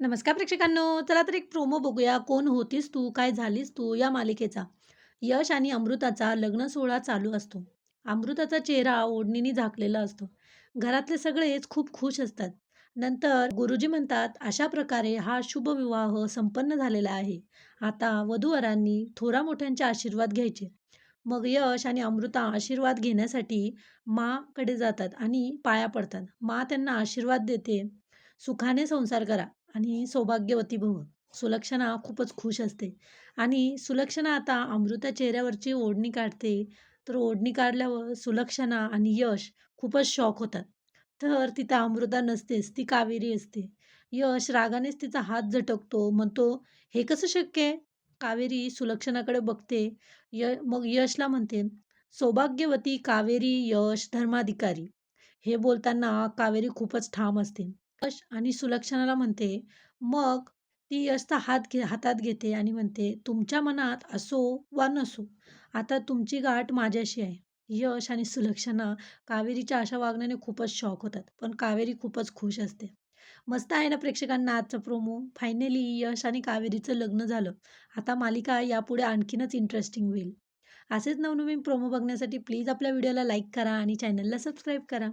नमस्कार प्रेक्षकांनो चला तर एक प्रोमो बघूया. कोण होतीस तू? काय झालीस तू? या मालिकेचा. यश आणि अमृताचा लग्न सोहळा चालू असतो. अमृताचा चेहरा ओढणीने झाकलेला असतो. घरातले सगळेच खूप खुश असतात. नंतर गुरुजी म्हणतात अशा प्रकारे हा शुभ विवाह संपन्न झालेला आहे. आता वधूवरांनी थोरा मोठ्यांचे आशीर्वाद घ्यायचे. मग यश आणि अमृता आशीर्वाद घेण्यासाठी माकडे जातात आणि पाया पडतात. मा त्यांना आशीर्वाद देते. सुखाने संसार करा. आणि सौभाग्यवती भव. सुलक्षणा खूपच खुश असते. आणि सुलक्षणा आता अमृता चेहऱ्यावरची ओढणी काढते. तर ओढणी काढल्यावर सुलक्षणा आणि यश खूपच शॉक होतात. तर तिथं अमृता नसतेच ती कावेरी असते. यश रागानेच तिचा हात झटकतो म्हणतो हे कसं शक्य आहे? कावेरी सुलक्षणाकडे बघते. य मग यशला म्हणते सौभाग्यवती कावेरी यश धर्माधिकारी. हे बोलताना कावेरी खूपच ठाम असते. यश आणि सुलक्षणाला म्हणते मग ती यशचा हात घे हातात घेते आणि म्हणते तुमच्या मनात असो वा नसो आता तुमची गाठ माझ्याशी आहे. यश आणि सुलक्षणा कावेरीच्या अशा वागण्याने खूपच शॉक होतात पण कावेरी खूपच खुश असते. मस्त आहे ना प्रेक्षकांना आजचा प्रोमो फायनली यश आणि कावेरीचं लग्न झालं. आता मालिका यापुढे आणखीनच इंटरेस्टिंग होईल. असेच नवनवीन प्रोमो बघण्यासाठी प्लीज आपल्या व्हिडिओला लाईक करा आणि चॅनलला सबस्क्राईब करा.